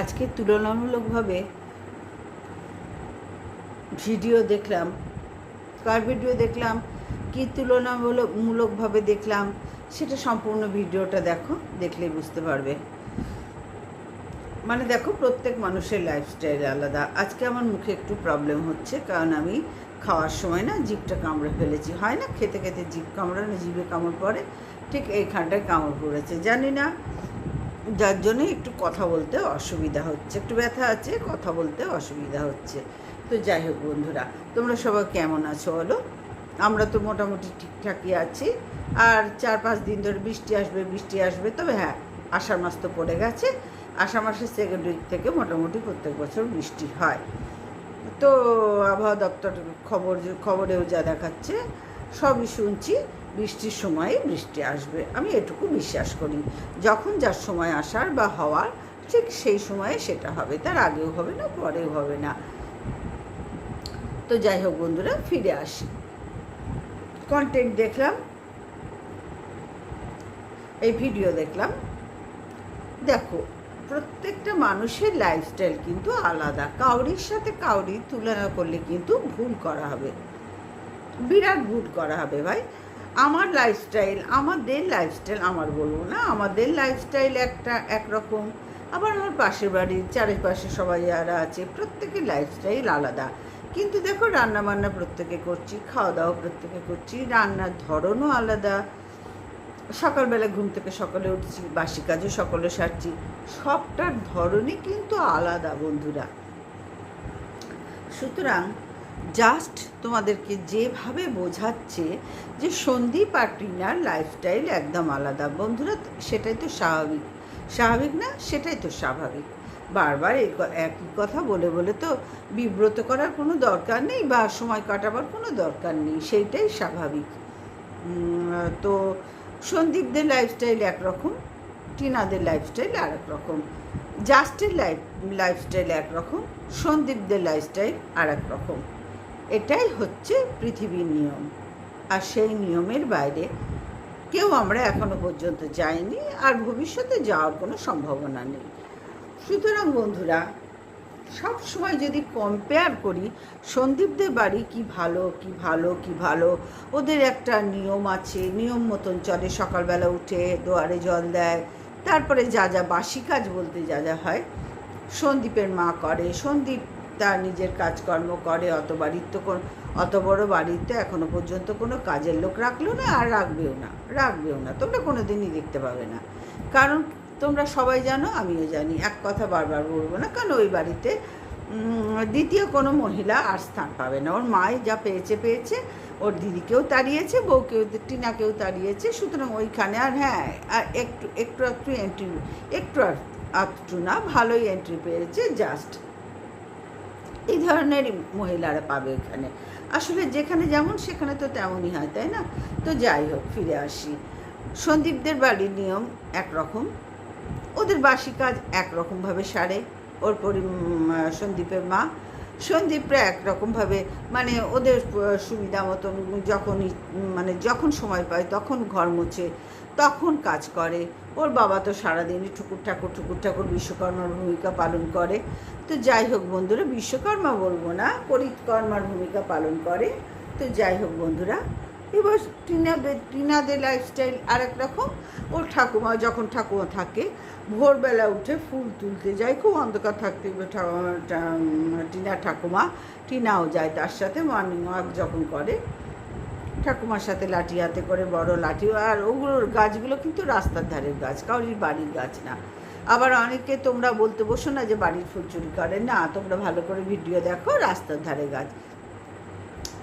আজকে তুলনামূলকভাবে ভিডিও দেখলাম, কার ভিডিও দেখলাম, কী তুলনামূলক মূলকভাবে দেখলাম, সেটা সম্পূর্ণ ভিডিওটা দেখো, দেখলেই বুঝতে পারবে। মানে দেখো, প্রত্যেক মানুষের লাইফস্টাইল আলাদা। আজকে আমার মুখে একটু প্রবলেম হচ্ছে, কারণ আমি খাওয়ার সময় না জিভটা কামড়ে ফেলেছি। হয় না, খেতে খেতে জিভ কামড়ানো, জিভে কামড় পড়ে, ঠিক এইখানটায় কামড় পড়েছে। জানি না যার জন্য একটু কথা বলতে অসুবিধা হচ্ছে, একটু ব্যথা আছে, কথা বলতে অসুবিধা হচ্ছে। তো যাই হোক বন্ধুরা, তোমরা সবাই কেমন আছো বলো? আমরা তো মোটামুটি ঠিকঠাকই আছি। আর চার পাঁচ দিন ধরে বৃষ্টি আসবে বৃষ্টি আসবে, তবে হ্যাঁ আষাঢ় মাস তো পড়ে গেছে। আষাঢ় মাসের সেকেন্ড উইক থেকে মোটামুটি প্রত্যেক বছর বৃষ্টি হয়। তো আবহাওয়া দপ্তর খবর, খবরেও যা দেখাচ্ছে, সবই শুনছি। বৃষ্টির সময়ে বৃষ্টি আসবে। আমি এটুকু বিশ্বাস করি। যখন যার সময় আসার বা হওয়ার, ঠিক সেই সময়ে সেটা হবে। তার আগেও হবে না, পরেও হবে না। তো যাই হোক বন্ধুরা, ফিরে আসি। কন্টেন্ট দেখলাম। এই ভিডিও দেখলাম। দেখো, প্রত্যেকটা মানুষের লাইফস্টাইল কিন্তু আলাদা। কাউরির সাথে কাউরির তুলনা করলে কিন্তু ভুল করা হবে। বিরাট ভুল করা হবে ভাই। আমার লাইফস্টাইল আমাদের লাইফস্টাইল আমার বলব না, আমাদের লাইফস্টাইল একটা, একরকম। আবার আমার পাশের বাড়ির চারিপাশে সবাই যারা আছে, প্রত্যেকের লাইফস্টাইল আলাদা। কিন্তু দেখো রান্না বান্না প্রত্যেকে করছি খাওয়া দাওয়া প্রত্যেকে করছি, রান্নার ধরনও আলাদা। সকালবেলা ঘুম থেকে সকালে উঠছি, বাসি কাজও সকলে সারছি, সবটার ধরনই কিন্তু আলাদা বন্ধুরা। সুতরাং জাস্ট তোমাদেরকে যেভাবে বোঝাচ্ছে যে সন্দীপ আর টিনার লাইফস্টাইল একদম আলাদা। বন্ধুরা, সেটাই তো স্বাভাবিক। স্বাভাবিক না, সেটাই তো স্বাভাবিক। বারবার এই একই কথা বলে বলে তো বিব্রত করার কোনো দরকার নেই বা সময় কাটাবার কোনো দরকার নেই, সেইটাই স্বাভাবিক। তো সন্দীপদের লাইফস্টাইল একরকম, টিনাদের লাইফস্টাইল আর এক রকম জাস্টের লাইফ লাইফস্টাইল একরকম, সন্দীপদের লাইফস্টাইল আর এক রকম এটাই হচ্ছে পৃথিবীর নিয়ম। আর সেই নিয়মের বাইরে কেউ আমরা এখনও পর্যন্ত যাইনি, আর ভবিষ্যতে যাওয়ার কোনো সম্ভাবনা নেই। সুতরাং বন্ধুরা সব সময় যদি কম্পেয়ার করি, সন্দীপদের বাড়ি কি ভালো কি ভালো কি ভালো, ওদের একটা নিয়ম আছে, নিয়ম মতন চলে, সকালবেলা উঠে দোয়ারে জল দেয়, তারপরে যা যা বাসি কাজ বলতে যা যা হয়, সন্দীপের মা করে, সন্দীপ তার নিজের কাজকর্ম করে, অত বাড়ির তো কোন অত বড় বাড়িতে এখনও পর্যন্ত কোনো কাজের লোক রাখল না আর রাখবেও না রাখবেও না। তোমরা কোনো দিনই দেখতে পাবে না। কারণ তোমরা সবাই জানো, আমিও জানি, এক কথা বারবার বলব না, কারণ ওই বাড়িতে দ্বিতীয় কোনো মহিলা আর স্থান পাবে না। ওর মাই যা পেয়েছে পেয়েছে, ওর দিদিকেও তাড়িয়েছে, বউকেও, টিনাকেও তাড়িয়েছে, সুতরাং ওইখানে আর হ্যাঁ আর একটু একটু একটু এন্ট্রি একটু আর একটু না, ভালোই এন্ট্রি পেয়েছে জাস্ট এই ধরনের মহিলারা পাবে এখানে আসলে যেখানে যেমন সেখানে তো তেমনই হয় তাই না? তো যাই হোক ফিরে আসি। সন্দীপদের বাড়ির নিয়ম একরকম। ওদের বাসি কাজ একরকমভাবে সারে। ওর পরি সন্দীপের মা। সন্দীপরা একরকমভাবে মানে ওদের সুবিধা মতন যখনই উম, মানে যখন সময় পায় তখন ঘর মোছে। তখন কাজ করে। ওর বাবা তো সারাদিনই ঠুকুর ঠাকুর ঠুকুর ঠাকুর বিশ্বকর্মার ভূমিকা পালন করে। তো যাই হোক বন্ধুরা, বিশ্বকর্মা বলব না, পরিকর্মার ভূমিকা পালন করে। তো যাই হোক বন্ধুরা, এবার টিনাদের টিনাদের লাইফস্টাইল আর এক রকম। ওর ঠাকুমা যখন ঠাকুমা থাকে, ভোরবেলা উঠে ফুল তুলতে যায়, খুব অন্ধকার থাকতে টিনা ঠাকুমা, টিনাও যায় তার সাথে। মর্নিং ওয়াক যখন করে ঠাকুমার সাথে লাঠি হাতে করে, বড় লাঠি, আর ওগুলোর গাছগুলো কিন্তু রাস্তার ধারের গাছ, কাউরির বাড়ির গাছ না। আবার অনেকে তোমরা বলতে বসো না যে বাড়ির ফুল চুরি করে। না, তোমরা ভালো করে ভিডিও দেখো, রাস্তার ধারে গাছ।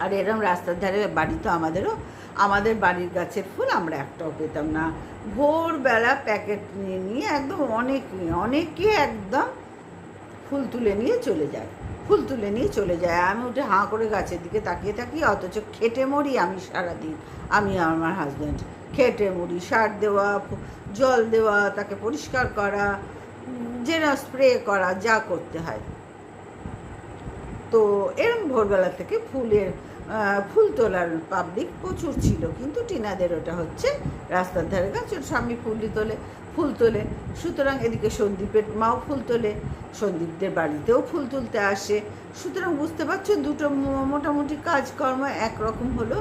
আর এরম রাস্তার ধারে বাড়ি তো আমাদেরও, আমাদের বাড়ির গাছের ফুল আমরা একটাও পেতাম না। ভোরবেলা প্যাকেট নিয়ে নিয়ে একদম অনেক, অনেকে একদম ফুল তুলে নিয়ে চলে যায়। ফুল তুলে নিয়ে চলে যায়। আমি উঠে হাঁ করে গাছের দিকে তাকিয়ে থাকি, অথচ খেটে মরি আমি সারাদিন। আমি আমার হাজব্যান্ড খেটে মরি, সার দেওয়া, জল দেওয়া, তাকে পরিষ্কার করা যেটা স্প্রে করা, যা করতে হয়। তো এরম ভোরবেলা থেকে ফুলের ফুল তোলার পাবলিক প্রচুর ছিল, কিন্তু টিনাদের ওটা হচ্ছে রাস্তার ধারে। গাছ ওর স্বামী ফুলই তোলে। ফুল তোলে। সুতরাং এদিকে সন্দীপের মাও ফুল তোলে, সন্দীপদের বাড়িতেও ফুল তুলতে আসে। সুতরাং বুঝতে পারছ, দুটো মোটামুটি কাজকর্ম একরকম হলো।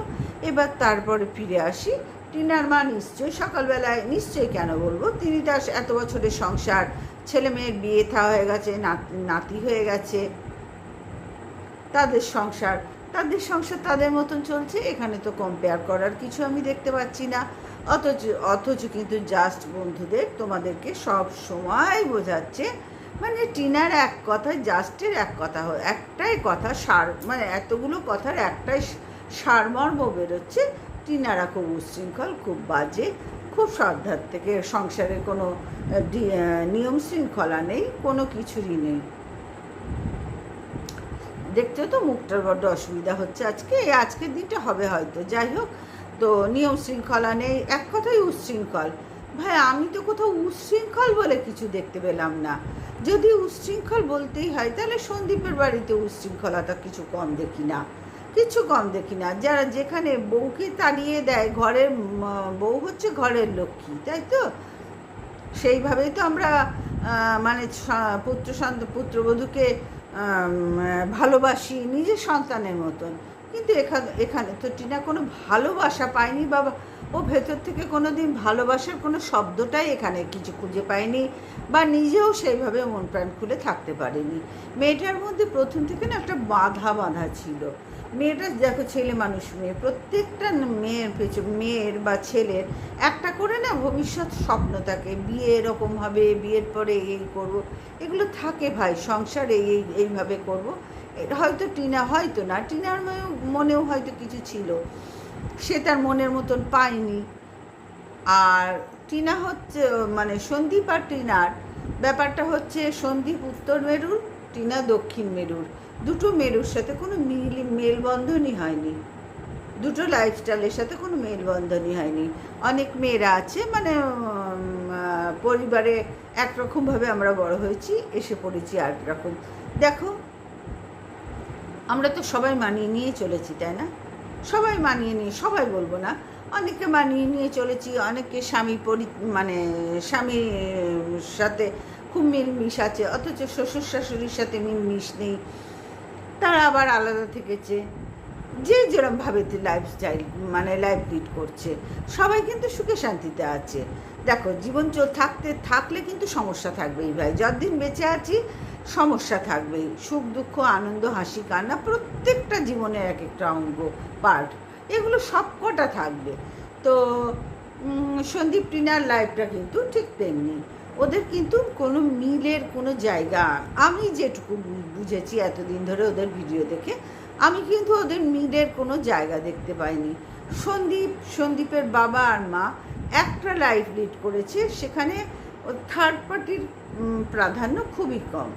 এবার তারপরে ফিরে আসি। টিনার মা নিশ্চয়ই সকালবেলায়, নিশ্চয়ই কেন বলব? তিনি তার এত বছরের সংসার, ছেলে মেয়ের বিয়ে থা হয়ে গেছে, নাতি নাতি হয়ে গেছে। তাদের সংসার তাদের সংসার তাদের মতন চলছে। এখানে তো কম্পেয়ার করার কিছু আমি দেখতে পাচ্ছি না। অথচ অথচ কিন্তু জাস্ট বন্ধুদের তোমাদেরকে সব সময় বোঝাচ্ছে। মানে টিনার এক কথা, জাস্টের এক কথা একটাই কথা সার মানে এতগুলো কথার একটাই সারমর্ম বেরোচ্ছে। টিনারা খুব উশৃঙ্খল খুব বাজে, খুব শ্রদ্ধার থেকে সংসারে কোনো নিয়ম শৃঙ্খলা নেই, কোনো কিছুরই নেই। দেখতে তো মুখটার বড্ড অসুবিধা হচ্ছে আজকে আজকের দিনটা হবে হয়তো। যাই হোক তো নিয়ম শৃঙ্খলা নেই, এক কথাই উচ্ছৃঙ্খল। ভাই, আমি তো কোথাও উচ্ছৃঙ্খল বলে কিছু দেখতে পেলাম না। যদি উচ্ছৃঙ্খল বলতেই হয়, তাহলে সন্দীপের বাড়িতে উচ্ছৃঙ্খলতা কিছু কম দেখি না। কিছু কম দেখি না। যারা যেখানে বউকে তাড়িয়ে দেয়, ঘরের বউ হচ্ছে ঘরের লক্ষ্মী, তাই তো? সেইভাবেই তো আমরা মানে পুত্র পুত্রবধূকে ভালোবাসি নিজের সন্তানের মতন। কিন্তু এখানে এখানে তো টিনা কোনো ভালোবাসা পায়নি বা ও ভেতর থেকে কোনো দিন ভালোবাসার কোনো শব্দটাই এখানে কিছু খুঁজে পায়নি বা নিজেও সেইভাবে মন প্রাণ খুলে থাকতে পারেনি। মেয়েটার মধ্যে প্রথম থেকে না একটা বাধা বাঁধা ছিল। মেয়েটা দেখো ছেলে মানুষ মেয়ে, প্রত্যেকটা মেয়ের পেছন, মেয়ের বা ছেলের একটা করে না ভবিষ্যৎ স্বপ্ন থাকে, বিয়ে এরকম হবে, বিয়ের পরে এই করব, এগুলো থাকে ভাই, সংসারে এই, এইভাবে করব। হয়তো টিনা, হয়তো না, টিনার মনেও- হয়তো কিছু ছিল। সে তার মনের মতন পায়নি। আর টিনা হচ্ছে মানে সন্দীপ আর টিনার ব্যাপারটা হচ্ছে সন্দীপ উত্তর মেরুর, টিনা দক্ষিণ মেরুর। দুটো মেরুর সাথে কোনো মিল, মেলবন্ধনই হয়নি। দুটো লাইফস্টাইলের সাথে কোনো মেলবন্ধনই হয়নি। অনেক মেয়েরা আছে মানে পরিবারে একরকমভাবে আমরা বড় হয়েছি, এসে পড়েছি আর রকম দেখো আমরা তো সবাই মানিয়ে নিয়ে চলেছি, তাই না? সবাই মানিয়ে নিয়ে, সবাই বলব না। অনেকে মানিয়ে নিয়ে চলেছি অনেকে স্বামী পরি মানে স্বামীর সাথে খুব মিলমিশ আছে, অথচ শ্বশুর শাশুড়ির সাথে মিলমিশ নেই। তারা আবার আলাদা থেকেছে। যে যেরমভাবে লাইফস্টাইল মানে লাইফ লিড করছে, সবাই কিন্তু সুখে শান্তিতে আছে। দেখো জীবন চল থাকতে, থাকলে কিন্তু সমস্যা থাকবেই ভাই। যতদিন বেঁচে আছি সমস্যা থাকবেই। সুখ, দুঃখ, আনন্দ, হাসি, কান্না, প্রত্যেকটা জীবনের এক একটা অঙ্গ পার্ট এগুলো সব কটা থাকবে। তো সন্দীপ টিনার লাইফটা কিন্তু ঠিক তেমনি। ওদের কিন্তু কোনো মিলের কোনো জায়গা আমি যেটুকু বুঝেছি এতদিন ধরে ওদের ভিডিও দেখে, আমি কিন্তু ওদের মিলের কোনো জায়গা দেখতে পাইনি। সন্দীপ, সন্দীপের বাবা আর মা একটা লাইফ লিড করেছে, সেখানে থার্ড পার্টির প্রাধান্য খুবই কম।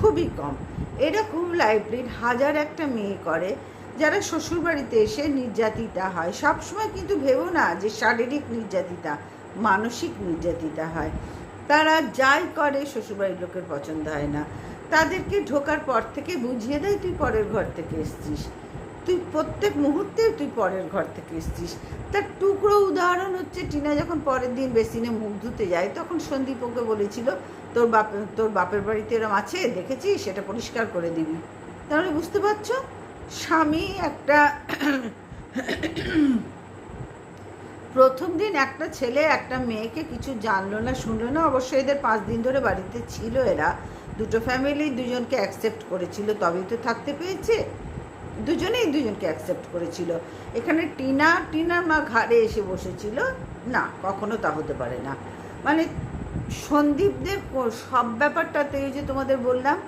খুবই কম। এরকম লাইব্রেরির হাজার একটা মেয়ে করে, যারা শ্বশুরবাড়িতে এসে নির্যাতিতা হয়। সবসময় কিন্তু ভেবো না যে শারীরিক নির্যাতিতা, মানসিক নির্যাতিতা হয়। তারা যাই করে, শ্বশুরবাড়ির লোকের পছন্দ হয় না। তাদেরকে ঢোকার পর থেকে বুঝিয়ে দেয়, তুই পরের ঘর থেকে এসছিস। তুই প্রত্যেক মুহূর্তে তুই পরের ঘর থেকে এসছিস। তার টুকরো উদাহরণ হচ্ছে, টিনা যখন পরের দিন বেসিনে মুখ ধুতে যায়, তখন সন্দীপ ওকে বলেছিল, তোর বাপ, তোর বাপের বাড়িতে এরম আছে, দেখেছিস? সেটা পরিষ্কার করে দিবি। তাহলে বুঝতে পারছ? স্বামী একটা প্রথম দিন একটা ছেলে, একটা মেয়েকে কিছু জানলো না, শুনলো না। অবশ্যই এদের পাঁচ দিন ধরে বাড়িতে ছিল এরা। দুটো ফ্যামিলি দুজনকে অ্যাকসেপ্ট করেছিল, তবেই তো থাকতে পেয়েছে দুজনেই দুজনকে অ্যাকসেপ্ট করেছিল। এখানে টিনা, টিনার মা ঘাড়ে এসে বসেছিল। না, কখনো তা হতে পারে না। মানে সন্দীপদের সব ব্যাপারটাতে যে তোমাদের বললাম,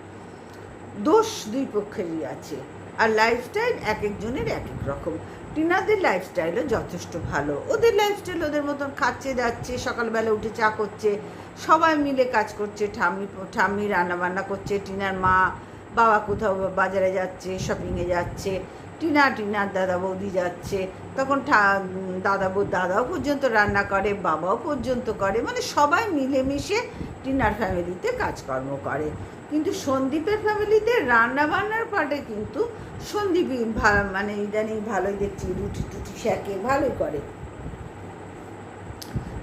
দোষ দুই পক্ষেরই আছে। আর লাইফস্টাইল এক একজনের এক এক রকম। টিনাদের লাইফস্টাইলও যথেষ্ট ভালো। ওদের লাইফস্টাইল ওদের মতন খাচ্ছে, যাচ্ছে, সকালবেলা উঠে চা করছে, সবাই মিলে কাজ করছে, ঠাম্মি ঠাম্মি রান্না বান্না করছে, টিনার মা বাবা কোথাও বাজারে যাচ্ছে শপিংয়ে যাচ্ছে, টিনা টিনার দাদা বৌদি যাচ্ছে, তখন দাদা বৌ, দাদাও পর্যন্ত রান্না করে, বাবাও পর্যন্ত করে মানে সবাই মিলেমিশে টিনার ফ্যামিলিতে কাজকর্ম করে। কিন্তু সন্দীপের ফ্যামিলিতে রান্না বান্নার পার্টে কিন্তু সন্দীপই মানে ইদানিং ভালোই দেখছি রুটি টুটি শেখে ভালোই করে।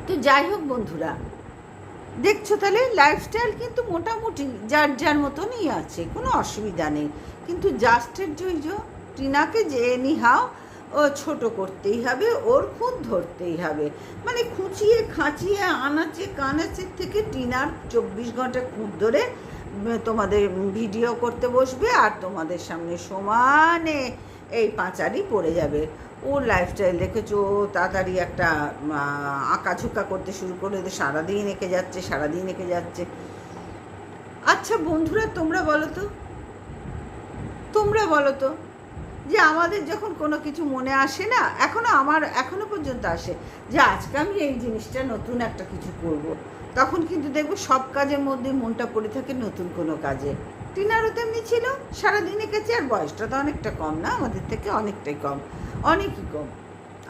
তো যাই হোক বন্ধুরা দেখছ তাহলে লাইফস্টাইল কিন্তু মোটামুটি যার যার মতনই আছে, কোনো অসুবিধা নেই। কিন্তু জাস্টের জৈজ টিনাকে যে নিহাও ও ছোট করতেই হবে, ওর খুঁত ধরতেই হবে। মানে খুঁচিয়ে, খাঁচিয়ে, আনাচে কানাচের থেকে টিনার চব্বিশ ঘণ্টা খুঁত ধরে তোমাদের ভিডিও করতে বসবে আর তোমাদের সামনে সমানে এই পাঁচারি পড়ে যাবে। ওর লাইফস্টাইল দেখেছ তাড়াতাড়ি একটা আঁকা ঝুঁকা করতে শুরু করে সারাদিন এঁকে যাচ্ছে, সারাদিন এঁকে যাচ্ছে। আচ্ছা বন্ধুরা, তোমরা বলো তো? তোমরা বলো তো? যে আমাদের যখন কোনো কিছু মনে আসে না, এখনও আমার, এখনও পর্যন্ত আসে যে আজকে আমি এই জিনিসটা নতুন একটা কিছু করব। তখন কিন্তু দেখব সব কাজের মধ্যে মনটা পড়ে থাকে নতুন কোনো কাজে। টিনারও তেমনি ছিল, সারাদিন এঁকেছে, আর বয়সটা তো অনেকটা কম না, আমাদের থেকে অনেকটাই কম। অনেকই কম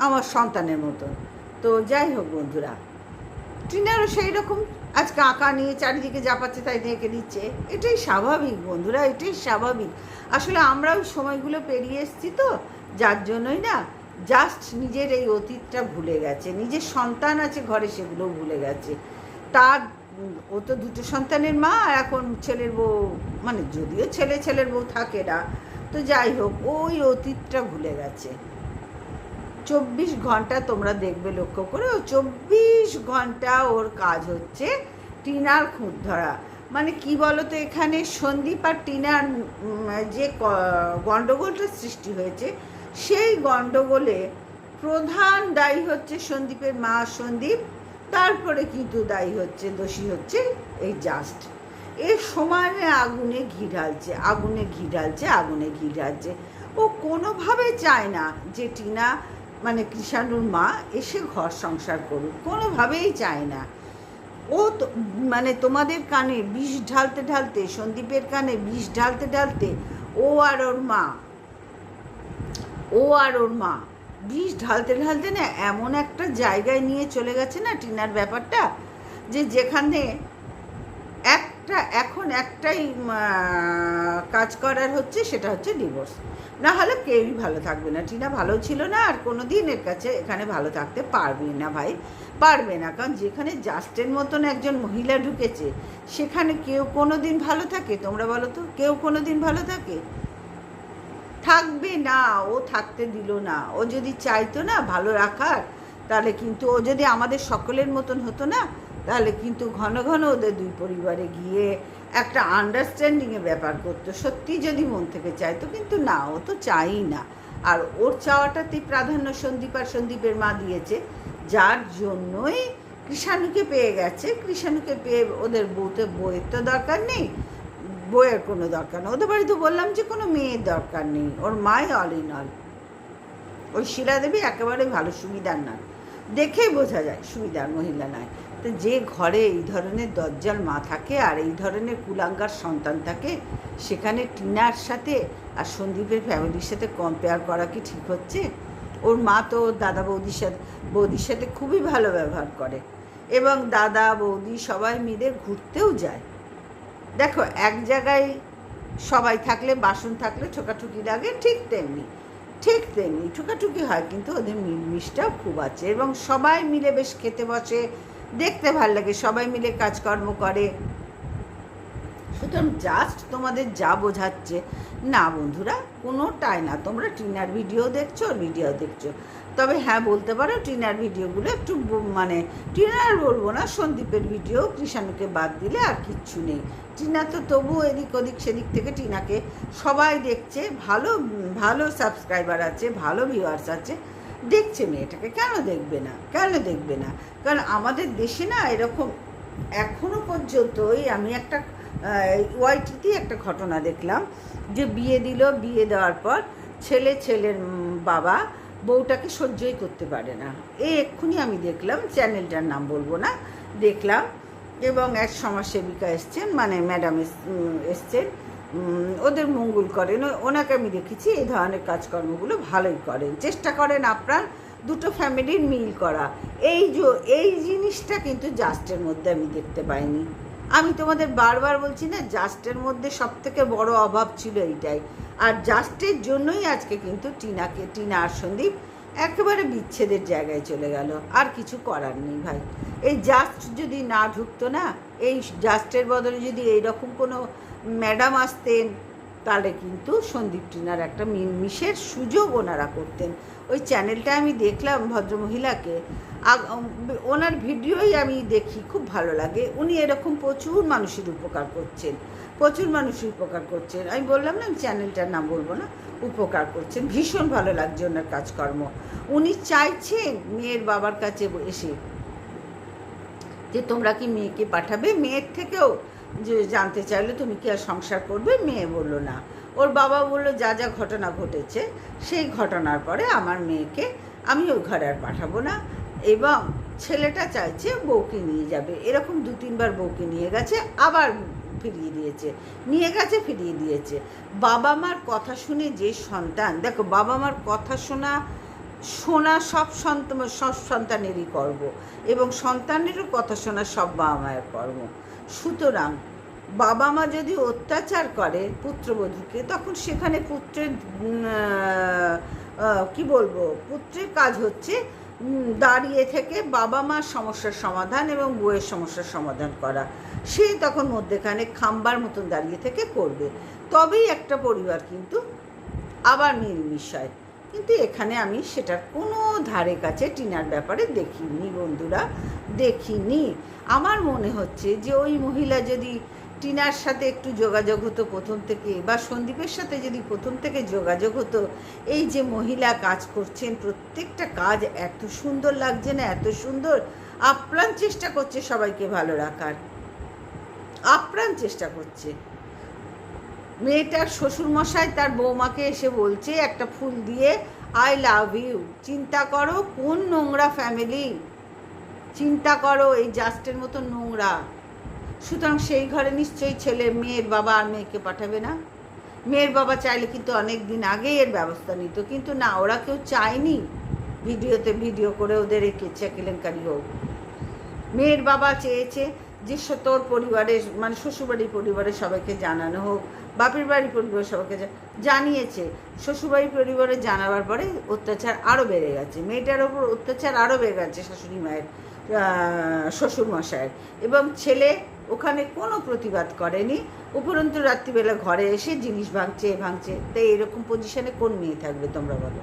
আমার সন্তানের মতন। তো যাই হোক বন্ধুরা, টিনারও সেই রকম, আজকে আঁকা নিয়ে চারিদিকে যা পাচ্ছে তাই এঁকে দিচ্ছে এটাই স্বাভাবিক বন্ধুরা, এটাই স্বাভাবিক। আসলে আমরা ওই সময়গুলো পেরিয়ে এসেছি তো, যার জন্যই না জাস্ট নিজের এই অতীতটা ভুলে গেছে। নিজের সন্তান আছে ঘরে সেগুলো ভুলে গেছে। তার, ও তো দুটো সন্তানের মা এখন ছেলের বউ মানে যদিও ছেলে ছেলের বউ থাকে না, তো যাই হোক, ওই অতীতটা ভুলে গেছে। চব্বিশ ঘণ্টা তোমরা দেখবে লক্ষ্য করে, ও চব্বিশ ঘণ্টা ওর কাজ হচ্ছে টিনার খুঁত ধরা। মানে কি বলতো, এখানে সন্দীপ আর টিনার যে গণ্ডগোলটা সৃষ্টি হয়েছে, সেই গণ্ডগোলে প্রধান দায়ী হচ্ছে সন্দীপের মা সন্দীপ, তারপরে কিন্তু দায়ী হচ্ছে, দোষী হচ্ছে এই জাস্ট। এ সমানে আগুনে ঘি ঢালছে, আগুনে ঘি ঢালছে, আগুনে ঘি ঢালছে। ও কোনোভাবে চায় না যে টিনা মানে কৃষাণুর মা এসে ঘর সংসার করুক, কোনোভাবেই চায় না। ও মানে তোমাদের কানে বিষ ঢালতে ঢালতে, সন্দীপের কানে বিষ ঢালতে ঢালতে, ও আর ওর মা, ও আর ওর মা বিষ ঢালতে ঢালতে না এমন একটা জায়গায় নিয়ে চলে গেছে না টিনার ব্যাপারটা, যে যেখানে একটা, এখন একটাই কাজ করার হচ্ছে, সেটা হচ্ছে ডিভোর্স না হলে কেউই ভালো থাকবে না। টিনা ভালো ছিল না, আর কোনো দিন এর কাছে এখানে ভালো থাকতে পারবে না ভাই। পারবে না, কারণ যেখানে জাস্টের মতন একজন মহিলা ঢুকেছে, সেখানে কেউ কোনো দিন ভালো থাকে? তোমরা বলো তো, কেউ কোনো দিন ভালো থাকে? থাকবে না, ও থাকতে দিল না। ও যদি চাইতো না ভালো রাখার, তাহলে কিন্তু ও যদি আমাদের সকলের মতন হতো না তাহলে কিন্তু ঘন ঘন ওদের দুই পরিবারে গিয়ে একটা আন্ডারস্ট্যান্ডিংয়ের ব্যাপার করতো। সত্যি যদি মন থেকে চাইতো, কিন্তু না, ও তো চাই না। আর ওর চাওয়াটাতেই প্রাধান্য সন্দীপ আর সন্দীপের মা দিয়েছে। যার জন্যই কৃষাণুকে পেয়ে গেছে। কৃষাণুকে পেয়ে ওদের বউতে বইয়ের তো দরকার নেই বইয়ের কোনো দরকার নেই। ওদের বাড়িতে বললাম যে, কোনো মেয়ের দরকার নেই। ওর মাই অল ইন অল ওই শিলা দেবী একেবারে ভালো সুবিধার না দেখেই বোঝা যায়, সুবিধার মহিলা নয়। তো যে ঘরে এই ধরনের দজ্জাল মা থাকে আর এই ধরনের কুলাঙ্গার সন্তান থাকে, সেখানে টিনার সাথে আর সন্দীপের ফ্যামিলির সাথে কম্পেয়ার করা কি ঠিক হচ্ছে? ওর মা তো দাদা বৌদির সাথে বৌদির সাথে খুবই ভালো ব্যবহার করে এবং দাদা, বৌদি সবাই মিলে ঘুরতেও যায়। দেখো, এক জায়গায় সবাই থাকলে, বাসন থাকলে ঠোকাঠুকি লাগে ঠিক তেমনি ঠিক তেমনি ঠুকাঠুকি হয়, কিন্তু ওদের মিলমিশটাও খুব আছে এবং সবাই মিলে বেশ খেতে বসে দেখতে ভালো লাগে, সবাই মিলে কাজকর্ম করে। সুতরাং জাস্ট তোমাদের যা বোঝাচ্ছে। না বন্ধুরা, কোনোটাই না। তোমরা টিনার ভিডিও দেখছ ভিডিও দেখছ। তবে হ্যাঁ বলতে পারো টিনার ভিডিওগুলো একটু মানে টিনার বলব না, সন্দীপের ভিডিও কৃষাণুকে বাদ দিলে আর কিচ্ছু নেই। টিনা তো তবুও এদিক ওদিক সেদিক থেকে টিনাকে সবাই দেখছে। ভালো ভালো সাবস্ক্রাইবার আছে, ভালো ভিউয়ার্স আছে। দেখছে মেয়েটাকে। কেন দেখবে না? কেন দেখবে না? কারণ আমাদের দেশে না এরকম এখনও পর্যন্তই আমি একটা ওয়াইটিতে একটা ঘটনা দেখলাম যে বিয়ে দিল, বিয়ে দেওয়ার পর ছেলে ছেলের বাবা বউটাকে সহ্যই করতে পারে না। এই এক্ষুনি আমি দেখলাম, চ্যানেলটার নাম বলব না, দেখলাম এবং এক সমাজসেবিকা এসছেন মানে ম্যাডাম এসছেন। ওদের মঙ্গল করেন। ওনাকে আমি দেখেছি, এই ধরনের কাজকর্মগুলো ভালোই করেন। চেষ্টা করেন আপনার দুটো ফ্যামিলির মিল করা। এই যে, এই জিনিসটা কিন্তু জাস্টের মধ্যে আমি দেখতে পাইনি। আমি তোমাদের বারবার বলছি না, জাস্টের মধ্যে সব থেকে বড় অভাব ছিল এইটাই। আর জাস্টের জন্যই আজকে কিন্তু টিনাকে, টিনা আর সন্দীপ একেবারে বিচ্ছেদের জায়গায় চলে গেল। আর কিছু করার নেই ভাই। এই জাস্ট যদি না ঢুকতো না, এই জাস্টের বদলে যদি এইরকম কোনো ম্যাডাম আসতেন, তাহলে কিন্তু সন্দীপ টিনার একটা মিশের সুযোগ ওনারা করতেন। ওই চ্যানেলটা আমি দেখলাম ভদ্রমহিলাকে। ওনার ভিডিওই আমি দেখি, খুব ভালো লাগে। উনি এরকম প্রচুর মানুষের উপকার করছেন, প্রচুর মানুষের উপকার করছেন। আমি বললাম না চ্যানেলটার নাম বলব না, উপকার করছেন। ভীষণ ভালো লাগছে ওনার কাজকর্ম। উনি চাইছেন মেয়ের বাবার কাছে এসে যে তোমরা কি মেয়েকে পাঠাবে? মেয়ের থেকেও যে জানতে চাইলে, তুমি কি আর সংসার করবে? মেয়ে বলল, না। ওর বাবা বলল, যা যা ঘটনা ঘটেছে, সেই ঘটনার পরে আমার মেয়েকে আমি ওই ঘরে আর পাঠাবো না এবং ছেলেটা চাইছে বউকে নিয়ে যাবে। এরকম দু, তিনবার বউকে নিয়ে গেছে, আবার ফিরিয়ে দিয়েছে, নিয়ে গেছে, ফিরিয়ে দিয়েছে। বাবা মার কথা শুনে যে সন্তান, দেখো বাবা মার কথা শোনা শোনা সব সন্তান, সব সন্তানেরই কর্ম এবং সন্তানেরও কথা শোনা সব বাবা মায়ের কর্ম। সুতরাং বাবা মা যদি অত্যাচার করে পুত্রবধূকে, তখন সেখানে পুত্রের কি বলব, পুত্রের কাজ হচ্ছে দাঁড়িয়ে থেকে বাবা মার সমস্যার সমাধান এবং বউয়ের সমস্যার সমাধান করা। সে তখন মধ্যেখানে খাম্বার মতন দাঁড়িয়ে থেকে করবে। তবেই একটা পরিবার কিন্তু আবার মিলমিশ হয়। কিন্তু এখানে আমি সেটার কোনো ধারে কাছে টিনার ব্যাপারে দেখিনি বন্ধুরা, দেখিনি। আমার মনে হচ্ছে যে ওই মহিলা যদি টিনার সাথে একটু যোগাযোগ হতো প্রথম থেকে, বা সন্দীপের সাথে যদি প্রথম থেকে যোগাযোগ হতো, এই যে মহিলা কাজ করছেন, প্রত্যেকটা কাজ এত সুন্দর লাগছে না, এত সুন্দর। আপ্রাণ চেষ্টা করছে সবাইকে ভালো রাখার। আপ্রাণ চেষ্টা করছে। মেয়েটার শ্বশুরমশাই তার বৌমাকে এসে বলছে, একটা ফুল দিয়ে আই লাভ ইউ চিন্তা করো, কোন নোংরা ফ্যামিলি চিন্তা করো, এই জাস্টের মতো নোংরা। সুতরাং সেই ঘরে নিশ্চয়ই ছেলে, মেয়ের বাবা আর মেয়েকে পাঠাবে না। মেয়ের বাবা চাইলে কিন্তু অনেক দিন আগেই এর ব্যবস্থা নিত, কিন্তু না, ওরা কেউ চায়নি ভিডিওতে ভিডিও করে ওদের এই কেচ্ছা কেলেঙ্কারি হোক। মেয়ের বাবা চেয়েছে যে তোর পরিবারের মানে শ্বশুরবাড়ির পরিবারের সবাইকে জানানো হোক, বাপের বাড়ির পরিবারের সবাইকে জানিয়েছে। শ্বশুরবাড়ির পরিবারে জানাবার পরে অত্যাচার আরও বেড়ে গেছে। মেয়েটার ওপর অত্যাচার আরও বেড়ে গেছে শাশুড়ি মায়ের। শ্বশুর মশাইয়ের এবং ছেলে ওখানে কোনো প্রতিবাদ করেনি। উপরন্তু রাত্রিবেলা ঘরে এসে জিনিস ভাঙছে এ ভাঙছে। তাই এরকম পজিশনে কোন মেয়ে থাকবে তোমরা বলো?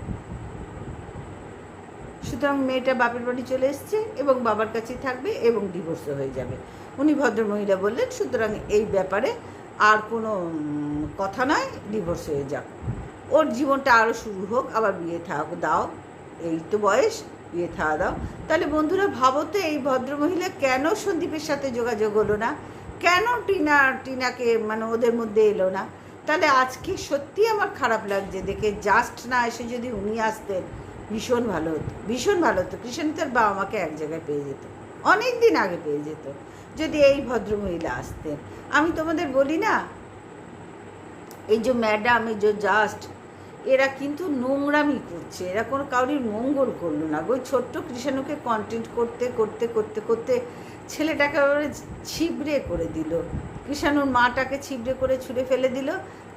সুতরাং মেয়েটা বাপের বাড়ি চলে এসছে এবং বাবার কাছেই থাকবে এবং ডিভোর্স হয়ে যাবে। উনি ভদ্রমহিলা বললেন, সুতরাং এই ব্যাপারে আর কোনো কথা নয় ডিভোর্স হয়ে যাক ওর জীবনটা আরও শুরু হোক, আবার বিয়ে থাক, দাও। এই তো বয়স। বিয়ে থাকা দাও। তাহলে বন্ধুরা, ভাবো তো এই ভদ্রমহিলা কেন সন্দীপের সাথে যোগাযোগ হলো না? কেন টিনা, টিনাকে মানে ওদের মধ্যে এলো না? তাহলে আজকে সত্যি আমার খারাপ লাগছে। দেখে জাস্ট না এসে যদি উনি আসতেন, ভীষণ ভালো হতো। ভীষণ ভালো হতো। কৃষ্ণ তার বাবা মাকে এক জায়গায় পেয়ে যেত। অনেক দিন আগে পেয়ে যেত। যদি এই ভদ্রমহিলা আসতেন। আমি তোমাদের বলি না, এই যে ম্যাডাম এই যে জাস্ট এরা কিন্তু নোংরামি করছে। এরা কোনো কাউরির মঙ্গল করল না। ওই ছোট্ট কৃষাণুকে কন্টেন্ট করতে করতে করতে করতে ছেলেটাকে ছিবড়ে করে দিল। কৃষাণুর মাটাকে ছিবড়ে করে ছুঁড়ে ফেলে দিল।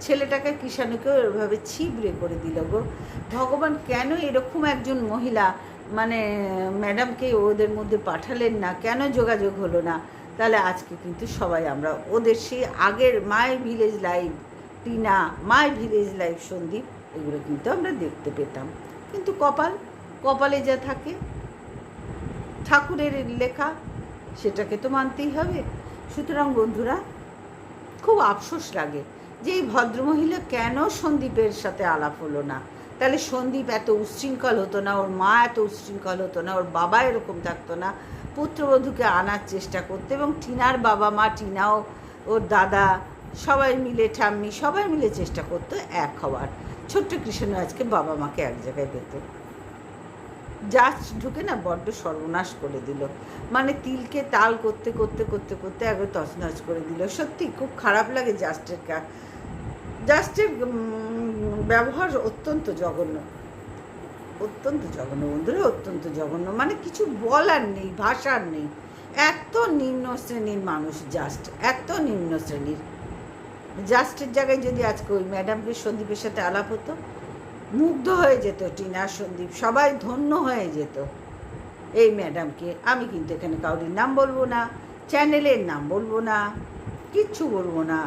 ছেলেটাকে কৃষাণুকে ওইভাবে ছিবড়ে করে দিল গো। ভগবান কেন এরকম একজন মহিলা মানে ম্যাডামকে ওদের মধ্যে পাঠালেন না? কেন যোগাযোগ হলো না? তাহলে আজকে কিন্তু সবাই আমরা ওদের সেই আগের my village life Tina my village life Sandeep এগুলো কিন্তু আমরা দেখতে পেতাম। কিন্তু কপাল, কপালে যা থাকে, ঠাকুরের লেখা, সেটাকে তো মানতেই হবে। সুতরাং বন্ধুরা, খুব আফসোস লাগে যে এই ভদ্রমহিলা কেন সন্দীপের সাথে আলাপ হলো না? তাহলে সন্দীপ এত উচ্ছৃঙ্খল হতো না, ওর মা এত উচ্ছৃঙ্খল হতো না, ওর বাবা এরকম থাকতো না। পুত্রবধূকে আনার চেষ্টা করতো এবং টিনার বাবা মা, টিনাও, ওর দাদা, সবাই মিলে ঠাম্মি, সবাই মিলে চেষ্টা করতো এক হওয়ার। ছোট্ট কৃষ্ণ আজকে বাবা মাকে এক জায়গায় পেত। জাস্ট ঢুকে না বড্ড সর্বনাশ করে দিল। মানে তিলকে তাল করতে করতে করতে করতে একবার তছনছ করে দিল। সত্যি খুব খারাপ লাগে জাস্টের কা জাস্টের ব্যবহার অত্যন্ত জঘন্য। অত্যন্ত জঘন্য বন্ধুরা, অত্যন্ত জঘন্য। মানে কিছু বলার নেই, ভাষার নেই। এত নিম্ন শ্রেণির মানুষ জাস্ট, এত নিম্ন শ্রেণির। জাস্টের জায়গায় যদি আজকে ওই ম্যাডামকে সন্দীপের সাথে আলাপ হতো, মুগ্ধ হয়ে যেত টিনা, সন্দীপ, সবাই ধন্য হয়ে যেত। এই ম্যাডামকে আমি কিন্তু এখানে কাউরির নাম বলব না, চ্যানেলের নাম বলব না, কিচ্ছু বলব না।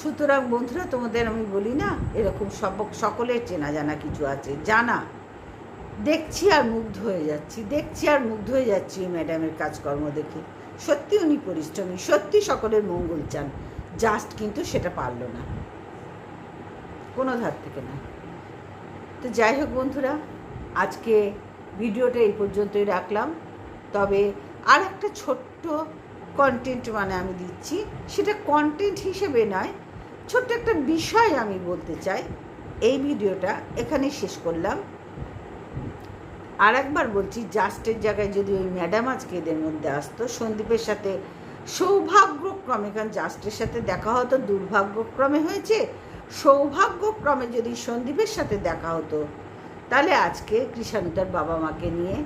সুতরাং বন্ধুরা, তোমাদের আমি বলি না, এরকম সব সকলের চেনা জানা কিছু আছে, জানা। দেখছি আর মুগ্ধ হয়ে যাচ্ছি, দেখছি আর মুগ্ধ হয়ে যাচ্ছি ম্যাডামের কাজকর্ম দেখে। সত্যি উনি পরিশ্রমী, সত্যি সকলের মঙ্গল চান। জাস্ট কিন্তু সেটা পারল না। কোনো ধার থেকে না। তো যাই হোক বন্ধুরা, আজকে ভিডিওটা এই পর্যন্তই রাখলাম। তবে আর একটা ছোট্ট কন্টেন্ট মানে আমি দিচ্ছি। সেটা কন্টেন্ট হিসেবে নয়, ছোট্ট একটা বিষয় আমি বলতে চাই। এই ভিডিওটা এখানেই শেষ করলাম। আর একবার বলছি, জাস্টের জায়গায় যদি ওই ম্যাডাম আজকে এদের মধ্যে আসতো, সন্দীপের সাথে সৌভাগ্যক্রমে, কারণ জাস্টের সাথে দেখা হতো, দুর্ভাগ্যক্রমে হয়েছে, সৌভাগ্যক্রমে যদি সন্দীপের সাথে দেখা হতো, তাহলে আজকে কৃষাণুটার বাবা মাকে নিয়ে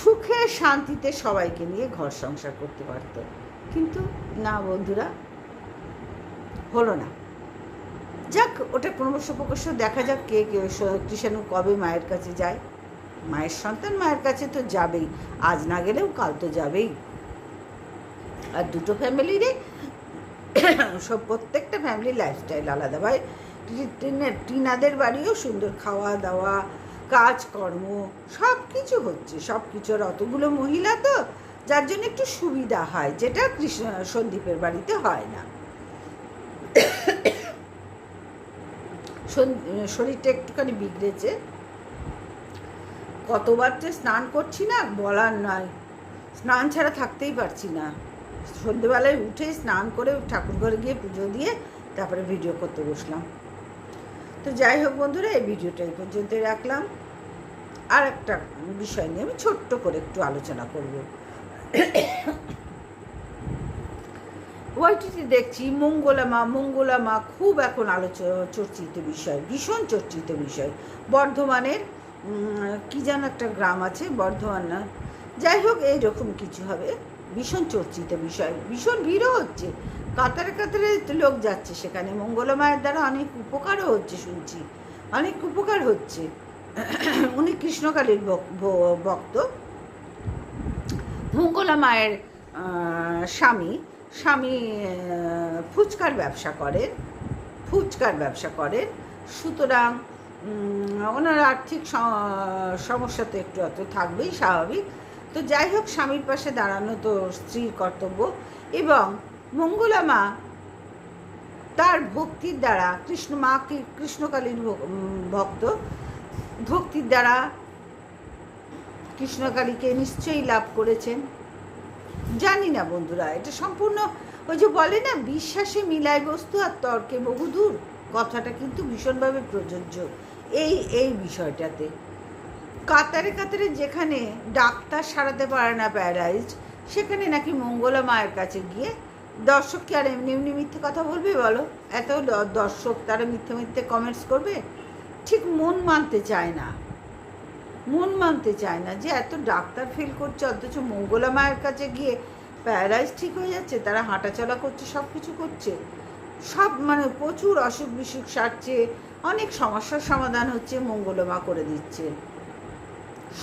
সুখে শান্তিতে সবাইকে নিয়ে ঘর সংসার করতে পারতো। কিন্তু না বন্ধুরা, হলো না। যাক, ওটা ক্রমশ প্রকাশ্য দেখা যাক কে কে কৃষাণু কবে মায়ের কাছে যায়। মায়ের সন্তান মায়ের কাছে তো যাবেই। আজ না গেলেও কাল তো যাবেই। আর দুটো ফ্যামিলিরই সব প্রত্যেকটা ফ্যামিলির লাইফস্টাইল আলাদা। ভাই টিনাদের বাড়িও সুন্দর, খাওয়া দাওয়া, কাজকর্ম সব কিছু হচ্ছে সব কিছুর অতগুলো মহিলা তো, যার জন্য একটু সুবিধা হয়, যেটা কৃষ্ণ, সন্দীপের বাড়িতে হয় না। শরীরটা একটুখানি বিগড়েছে। কতবার যে স্নান করছি না, বলার নয়। স্নান ছাড়া থাকতেই পারছি না। সন্ধ্যেবেলায় উঠে স্নান করে ঠাকুর ঘরে গিয়ে পুজো দিয়ে তারপরে ভিডিও করতে বসলাম। তো যাই হোক বন্ধুরা, এই ভিডিওটা এই পর্যন্তই রাখলাম। আর একটা বিষয় নিয়ে আমি ছোট্ট করে একটু আলোচনা করব। ওয়াইটিতে দেখছি মঙ্গলা মা মঙ্গলা মা খুব এখন আলোচ, চর্চিত বিষয়, ভীষণ চর্চিত বিষয়। বর্ধমানের কি যেন একটা গ্রাম আছে, বর্ধমান না? যাই হোক, এইরকম কিছু হবে। ভীষণ চর্চিত বিষয়, ভীষণ ভিড়ও হচ্ছে। কাতারে কাতারে লোক যাচ্ছে সেখানে মঙ্গলা মায়ের দ্বারা অনেক উপকারও হচ্ছে শুনছি, অনেক উপকার হচ্ছে। উনি কৃষ্ণকালীর ভক্ত। মঙ্গলা মায়ের স্বামী স্বামী ফুচকার ব্যবসা করেন, ফুচকার ব্যবসা করেন। সুতরাং ওনার আর্থিক সমস্যা তো একটু অত থাকবেই, স্বাভাবিক। তো যাই হোক, স্বামীর পাশে দাঁড়ানো তো স্ত্রীর কর্তব্য। এবং মঙ্গলা মা তার ভক্তির দ্বারা, কৃষ্ণ মা কি- কৃষ্ণকালীর ভক্ত, ভক্তির দ্বারা কৃষ্ণকালীকে নিশ্চয়ই লাভ করেছেন। জানি না বন্ধুরা, এটা সম্পূর্ণ ওই যে বলে না, বিশ্বাসে মিলায় বস্তু আর তর্কে বহুদূর। কথাটা কিন্তু ভীষণভাবে প্রযোজ্য এই এই বিষয়টাতে। কাতারে কাতারে যেখানে ডাক্তার সারাতে পারে না প্যারালাইজড সেখানে নাকি মঙ্গলা মায়ের কাছে গিয়ে দর্শক কি আর এমনি এমনি মিথ্যে কথা বলবে বলো? এত দর্শক তারা মিথ্যে মিথ্যে কমেন্টস করবে? ঠিক মন মানতে চায় না। মন মানতে চায় না যে এত ডাক্তার ফিল করছে, অথচ মঙ্গলা মায়ের কাছে গিয়ে প্যারালাইজ ঠিক হয়ে যাচ্ছে, তারা হাঁটাচলা করছে সব কিছু করছে। সব মানে প্রচুর অসুখ বিসুখ সারছে, অনেক সমস্যার সমাধান হচ্ছে মঙ্গলমা করে দিচ্ছে।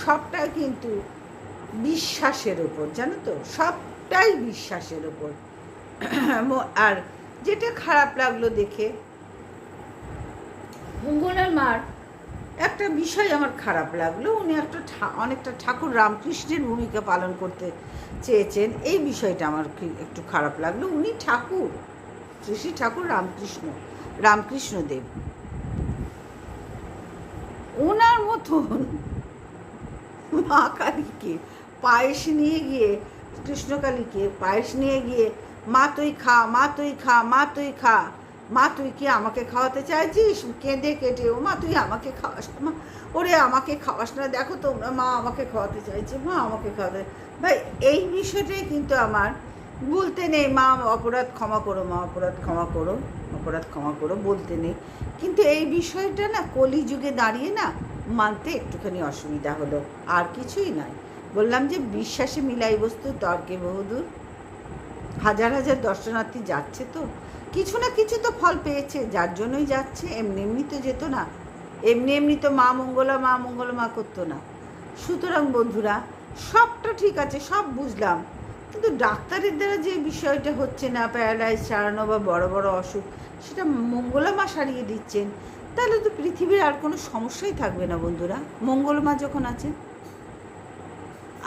সবটাই কিন্তু বিশ্বাসের ওপর জানো তো? সবটাই বিশ্বাসের ওপর। আর যেটা খারাপ লাগল দেখে মঙ্গলার মার। একটা বিষয় আমার খারাপ লাগল। উনি একটা অনেকটা ঠাকুর রামকৃষ্ণের ভূমিকা পালন করতে চেয়েছেন। এই বিষয়টা আমার একটু খারাপ লাগল। উনি ঠাকুর শ্রী শ্রী ঠাকুর রামকৃষ্ণ রামকৃষ্ণ দেব ওনার মতন মা কালীকে পায়েস নিয়ে গিয়ে, কৃষ্ণকালীকে পায়েস নিয়ে গিয়ে, মা তুই খা, মা তুই খা, মা তুই খা, মা তুই কি আমাকে খাওয়াতে চাইছিস? কেঁদে কেটে, ও মা, তুই আমাকে খাওয়াস মা, ওরে আমাকে খাওয়াস না, দেখো তোমরা, মা আমাকে খাওয়াতে চাইছে, মা আমাকে খাওয়াতে ভাই, এই বিষয়টাই কিন্তু আমার বলতে নেই, মা, অপরাধ ক্ষমা করো, মা, অপরাধ ক্ষমা করো, অপরাধ ক্ষমা করো, বলতে নেই। কিন্তু এই বিষয়টা না কলিযুগে দাঁড়িয়ে না মানতে একটুখানি অসুবিধা হলো। আর কিছুই নয়। বললাম যে বিশ্বাসে মিলাই বস্তু তর্কে বহুদূর। হাজার হাজার দর্শনার্থী যাচ্ছে তো। কিছু না কিছু তো ফল পেয়েছে, যার জন্যই যাচ্ছে। এমনি এমনি তো যেত না। এমনি এমনি তো মা মঙ্গলা মা মঙ্গলা, মা করতো না। সুতরাং বন্ধুরা, সবটা ঠিক আছে, সব বুঝলাম। কিন্তু ডাক্তারের দ্বারা যে বিষয়টা হচ্ছে না, প্যারালাইজ সারানো বা বড় বড় অসুখ, সেটা মঙ্গলা মা সারিয়ে দিচ্ছেন। তাহলে তো পৃথিবীর আর কোনো সমস্যাই থাকবে না বন্ধুরা। মঙ্গল মা যখন আছে,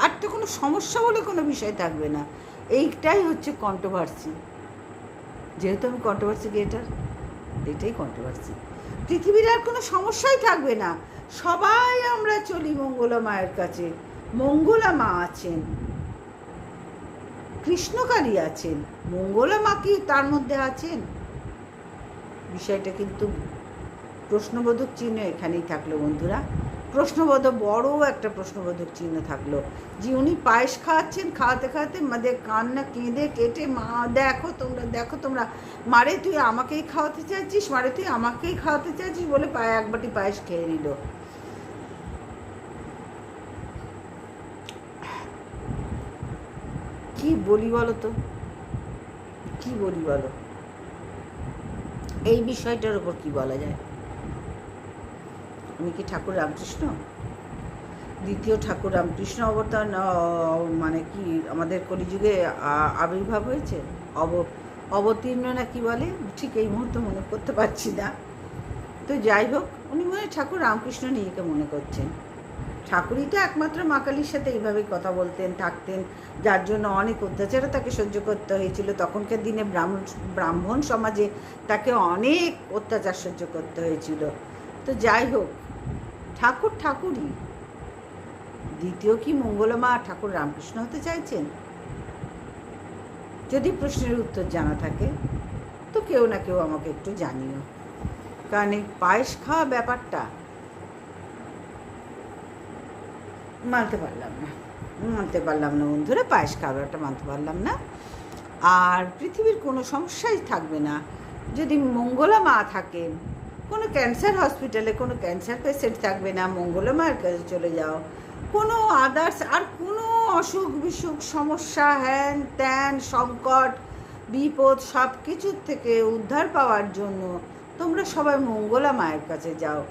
আর তো কোনো সমস্যা বলে কোনো বিষয় থাকবে না। এইটাই হচ্ছে কন্ট্রোভার্সি যেহেতু আমি কন্ট্রোভার্সি ক্রিয়েটার এটাই কন্ট্রোভার্সি পৃথিবীর আর কোনো সমস্যাই থাকবে না। সবাই আমরা চলি মঙ্গলা মায়ের কাছে। মঙ্গলা মা আছেন। কৃষ্ণকালী আছেন। মঙ্গলা মা কি তার মধ্যে আছেন? বিষয়টা কিন্তু প্রশ্নবোধক চিহ্ন এখানেই থাকল বন্ধুরা। প্রশ্নবোধক বড় একটা প্রশ্নবোধক চিহ্ন থাকল। যে উনি পায়েস খাওয়াচ্ছেন, খাওয়াতে খাওয়াতে মাদের কান্না, কেঁদে কেটে, মা, দেখো তোমরা দেখো তোমরা, মারে তুই আমাকেই খাওয়াতে চাইছিস, মারে তুই আমাকেই খাওয়াতে চাইছিস বলে পায়ে এক বাটি পায়েস খেয়ে নিল। কি বলি বলো তো? কি বলি বলো? এই বিষয়টার উপর কি বলা যায়? উনি কি ঠাকুর রামকৃষ্ণ? দ্বিতীয় ঠাকুর রামকৃষ্ণ অবতার মানে কি আমাদের কলিযুগে আবির্ভাব হয়েছে? অব, অবতীর্ণ না কি বলে? ঠিক এই মুহূর্তে মনে করতে পারছি না। তো যাই হোক, উনি মনে ঠাকুর রামকৃষ্ণ নিজেকে মনে করছেন। ঠাকুরই তো একমাত্র মা কালীর সাথে এইভাবেই কথা বলতেন, থাকতেন, যার জন্য অনেক অত্যাচারও তাকে সহ্য করতে হয়েছিল। তখনকার দিনে ব্রাহ্মণ ব্রাহ্মণ সমাজে তাকে অনেক অত্যাচার সহ্য করতে হয়েছিল। তো যাই হোক, ঠাকুর ঠাকুরই। দ্বিতীয় কি মঙ্গলমা ঠাকুর রামকৃষ্ণ হতে চাইছেন? যদি প্রশ্নের উত্তর জানা থাকে, তো কেউ না কেউ আমাকে একটু জানিও। কারণ এই পায়েস খাওয়া ব্যাপারটা মানতে পারলাম না। মানতে পারলাম না বন্ধুরা, পায়েস খাওয়াটা মানতে পারলাম না। আর পৃথিবীর কোনো সমস্যাই থাকবে না। যদি মঙ্গলা মা থাকেন কোনো ক্যান্সার হসপিটালে কোনো ক্যান্সার পেশেন্ট থাকবে না মঙ্গলা মায়ের কাছে চলে যাও। কোনো আদার্স আর কোনো অসুখ বিসুখ, সমস্যা, হ্যান ত্যান, সংকট, বিপদ সব কিছুর থেকে উদ্ধার পাওয়ার জন্য তোমরা সবাই মঙ্গলা মায়ের কাছে যাও।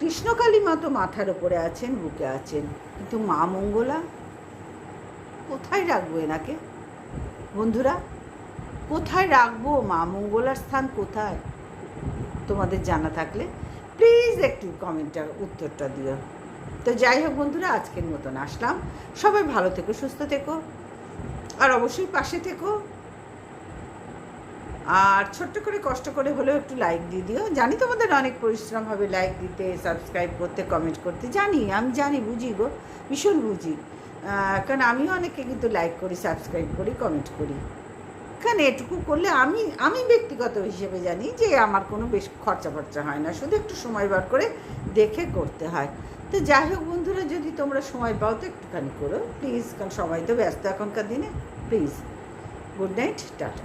কৃষ্ণকালী মা তো মাথার ওপরে আছেন, বুকে আছেন। কিন্তু মা মঙ্গলা কোথায় রাখব এনাকে? বন্ধুরা, কোথায় রাখব? মা মঙ্গলার স্থান কোথায়? তোমাদের জানা থাকলে প্লিজ একটু কমেন্টটার উত্তরটা দিও। তো যাই হোক বন্ধুরা, আজকের মতন আসলাম। সবাই ভালো থেকো, সুস্থ থেকো, আর অবশ্যই পাশে থেকো। আর ছোট্ট করে কষ্ট করে হলেও একটু লাইক দিয়ে দিও। জানি তোমাদের অনেক পরিশ্রম হবে লাইক দিতে সাবস্ক্রাইব করতে কমেন্ট করতে। জানি, আমি জানি, বুঝি গো, ভীষণ বুঝি। কারণ আমিও অনেকে কিন্তু লাইক করি সাবস্ক্রাইব করি কমেন্ট করি। কারণ এটুকু করলে আমি আমি ব্যক্তিগত হিসেবে জানি যে আমার কোনো বেশ খরচা ফরচা হয় না। শুধু একটু সময় বার করে দেখে করতে হয়। তো যাই হোক বন্ধুরা, যদি তোমরা সময় পাও তো একটুখানি করো। প্লিজ কারণ সবাই তো ব্যস্ত এখনকার দিনে। Please, good night, tata.